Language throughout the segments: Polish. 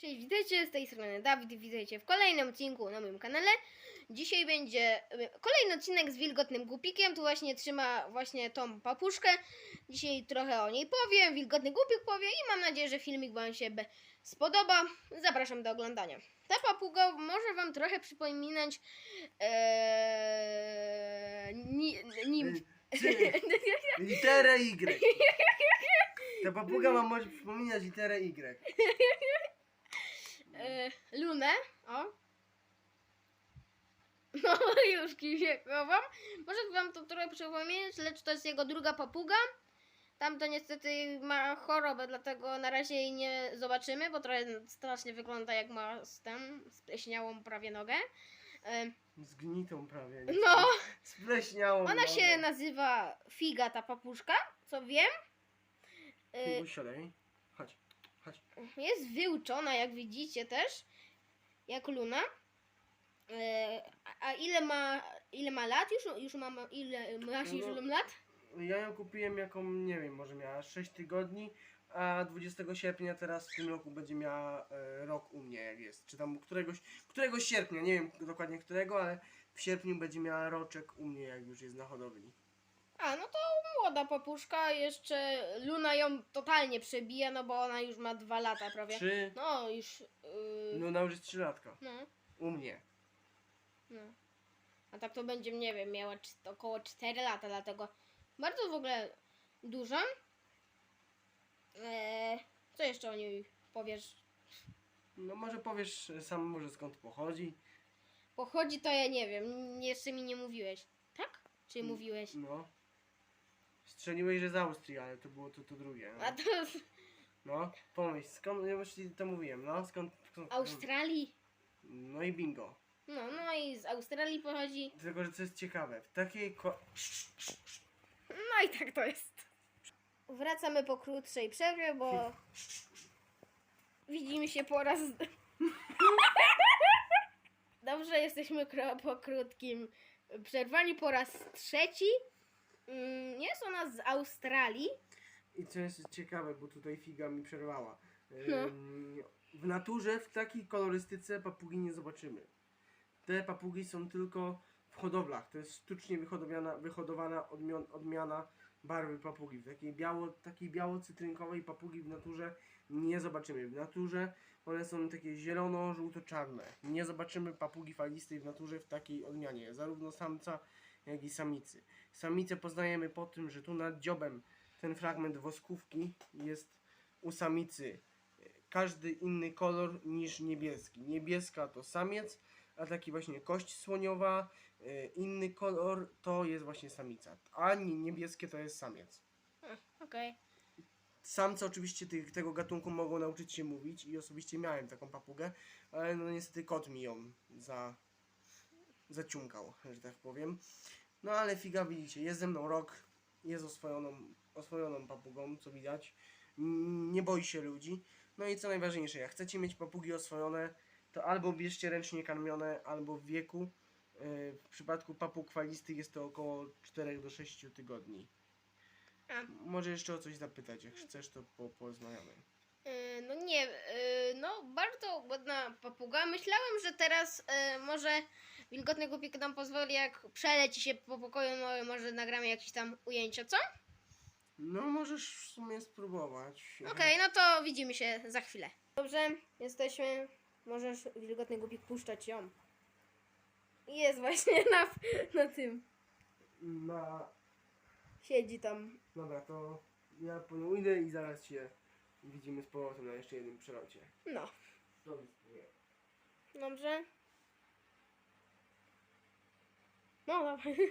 Cześć, witajcie, z tej strony Dawid, witajcie w kolejnym odcinku na moim kanale. Dzisiaj będzie kolejny odcinek z wilgotnym głupikiem, tu właśnie trzyma właśnie tą papuszkę. Dzisiaj trochę o niej powiem, wilgotny głupik powie i mam nadzieję, że filmik Wam się spodoba. Zapraszam do oglądania. Ta papuga może Wam trochę przypominać ee, ni, nim... Literę Y. Ta papuga ma może przypominać literę Y. e, Lunę, o. No już się chowam. Może wam to trochę przypomnieć, lecz to jest jego druga papuga. Tamto niestety ma chorobę, dlatego na razie jej nie zobaczymy, bo trochę strasznie wygląda jak ma z tym, spleśniałą prawie nogę. E, Zgnitą prawie. No, Spleśniałą. ona nogę. się nazywa Figa, ta papuszka, co wiem. Siadaj. Chodź. Jest wyuczona, jak widzicie też, jak Luna. E, a- ile ma, ile ma lat? Już, już mam, ile masz już No. lat? Ja ją kupiłem jaką, nie wiem, może miała 6 tygodni, a 20 sierpnia teraz w tym roku będzie miała e, rok u mnie, jak jest. Czy tam któregoś, któregoś sierpnia, nie wiem dokładnie którego, ale w sierpniu będzie miała roczek u mnie, jak już jest na hodowli. A, no to młoda papuszka, jeszcze Luna ją totalnie przebija, no bo ona już ma dwa lata prawie. Czy... No, już, yy, No na już jest 3 latka. no, U mnie. no. A tak to będzie, nie wiem, miała cz- około 4 lata, dlatego bardzo w ogóle duża. Eee, co jeszcze o niej powiesz? No może powiesz e, sam może skąd pochodzi. Pochodzi to ja nie wiem, n- jeszcze mi nie mówiłeś. Tak? Czy mówiłeś? No. Strzeliłeś, że z Austrii, ale to było to, to drugie. No, A to no pomyśl, skąd, ja ci to mówiłem, no skąd, skąd Australii. No i bingo. No, no i z Australii pochodzi. Tylko, że co jest ciekawe, w takiej ko- No i tak to jest. Wracamy po krótszej przerwie, bo widzimy się po raz. Dobrze, jesteśmy kro- po krótkim przerwaniu po raz trzeci. Mm, Jest ona z Australii. I co jest ciekawe, bo tutaj figa mi przerwała. No. Ym, W naturze w takiej kolorystyce papugi nie zobaczymy. Te papugi są tylko w hodowlach. To jest sztucznie wyhodowana, wyhodowana odmian- odmiana barwy papugi. W takiej, biało, takiej biało-cytrynkowej papugi w naturze nie zobaczymy. W naturze one są takie zielono-żółto-czarne. Nie zobaczymy papugi falistej w naturze w takiej odmianie. Zarówno samca, jak i samicy. Samicę poznajemy po tym, że tu nad dziobem ten fragment woskówki jest u samicy każdy inny kolor niż niebieski. Niebieska to samiec, a taki właśnie kość słoniowa, y, inny kolor to jest właśnie samica. A nie- niebieskie to jest samiec. Okej. Samce oczywiście tych, tego gatunku mogą nauczyć się mówić i osobiście miałem taką papugę, ale no niestety kot mi ją za, zaciumkał, że tak powiem. No ale figa widzicie, jest ze mną rok, jest oswojoną, oswojoną papugą, co widać. Mm, Nie boi się ludzi. No i co najważniejsze, jak chcecie mieć papugi oswojone, to albo bierzcie ręcznie karmione, albo w wieku. Yy, W przypadku papug falistych jest to około 4 do 6 tygodni. A. Może jeszcze o coś zapytać, jak chcesz, to po, porozmawiamy. Yy, No nie, yy, no bardzo ładna papuga. Myślałem, że teraz yy, może wilgotny głupik nam pozwoli, jak przeleci się po pokoju, no może nagramy jakieś tam ujęcia, co? No możesz w sumie spróbować. Okej, no to widzimy się za chwilę. Dobrze, jesteśmy. Możesz wilgotny głupik puszczać ją. Jest właśnie na, na tym. Na... Siedzi tam. Dobra, to ja po nią idę i zaraz się widzimy z powrotem na jeszcze jednym przelocie. No, To spróbuję. dobrze. No dobra.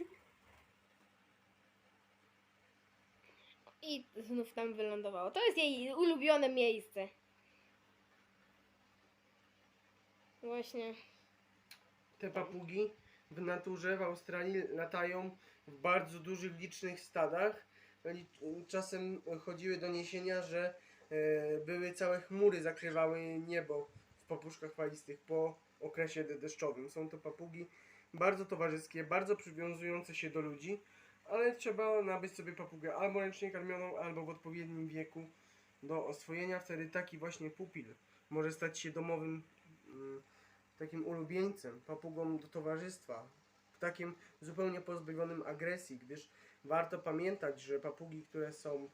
I znów tam wylądowało. To jest jej ulubione miejsce. Właśnie. Te papugi w naturze w Australii latają w bardzo dużych, licznych stadach. Li- Czasem chodziły doniesienia, że e, były całe chmury zakrywały niebo w papuszkach falistych po okresie de- deszczowym. Są to papugi bardzo towarzyskie, bardzo przywiązujące się do ludzi, ale trzeba nabyć sobie papugę albo ręcznie karmioną, albo w odpowiednim wieku do oswojenia. Wtedy taki właśnie pupil może stać się domowym mm, takim ulubieńcem, papugą do towarzystwa, ptakiem zupełnie pozbawionym agresji, gdyż warto pamiętać, że papugi, które są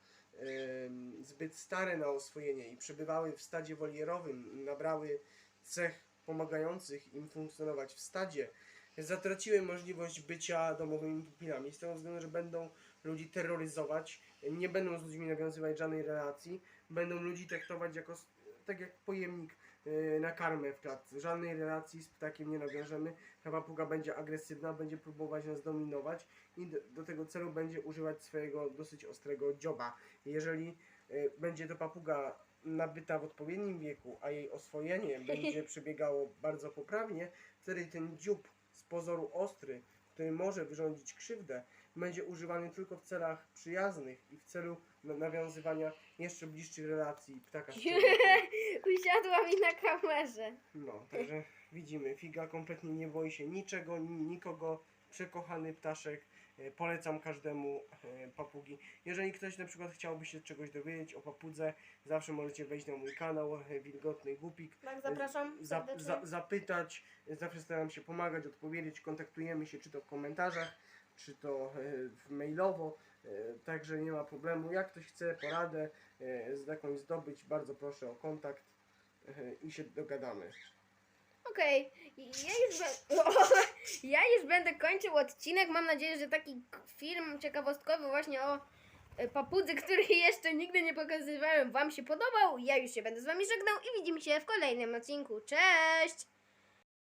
zbyt stare na oswojenie i przebywały w stadzie wolierowym nabrały cech pomagających im funkcjonować w stadzie, zatraciły możliwość bycia domowymi pupilami. Z tego względu, że będą ludzi terroryzować, nie będą z ludźmi nawiązywać żadnej relacji, będą ludzi traktować jako, tak jak pojemnik e, na karmę w klatce. Żadnej relacji z ptakiem nie nawiążemy. Ta papuga będzie agresywna, będzie próbować nas dominować i do, do tego celu będzie używać swojego dosyć ostrego dzioba. Jeżeli e, będzie to papuga nabyta w odpowiednim wieku, a jej oswojenie będzie przebiegało bardzo poprawnie, wtedy ten dziób z pozoru ostry, który może wyrządzić krzywdę, będzie używany tylko w celach przyjaznych i w celu na- nawiązywania jeszcze bliższych relacji ptaka z człowiekiem. Usiadła mi na kamerze. No, także widzimy, Figa kompletnie nie boi się niczego, ni- nikogo, przekochany ptaszek, polecam każdemu e, papugi. Jeżeli ktoś na przykład chciałby się czegoś dowiedzieć o papudze, zawsze możecie wejść na mój kanał e, Wilgotny Głupik, Tak, zapraszam za, za, zapytać, zawsze staram się pomagać, odpowiedzieć, kontaktujemy się czy to w komentarzach, czy to e, mailowo, e, także nie ma problemu. Jak ktoś chce poradę e, z jakąś zdobyć, bardzo proszę o kontakt e, i się dogadamy. Okej, ja, już ja już będę kończył odcinek. Mam nadzieję, że taki film ciekawostkowy właśnie o e, papudze, który jeszcze nigdy nie pokazywałem, Wam się podobał. Ja już się będę z Wami żegnał i widzimy się w kolejnym odcinku. Cześć!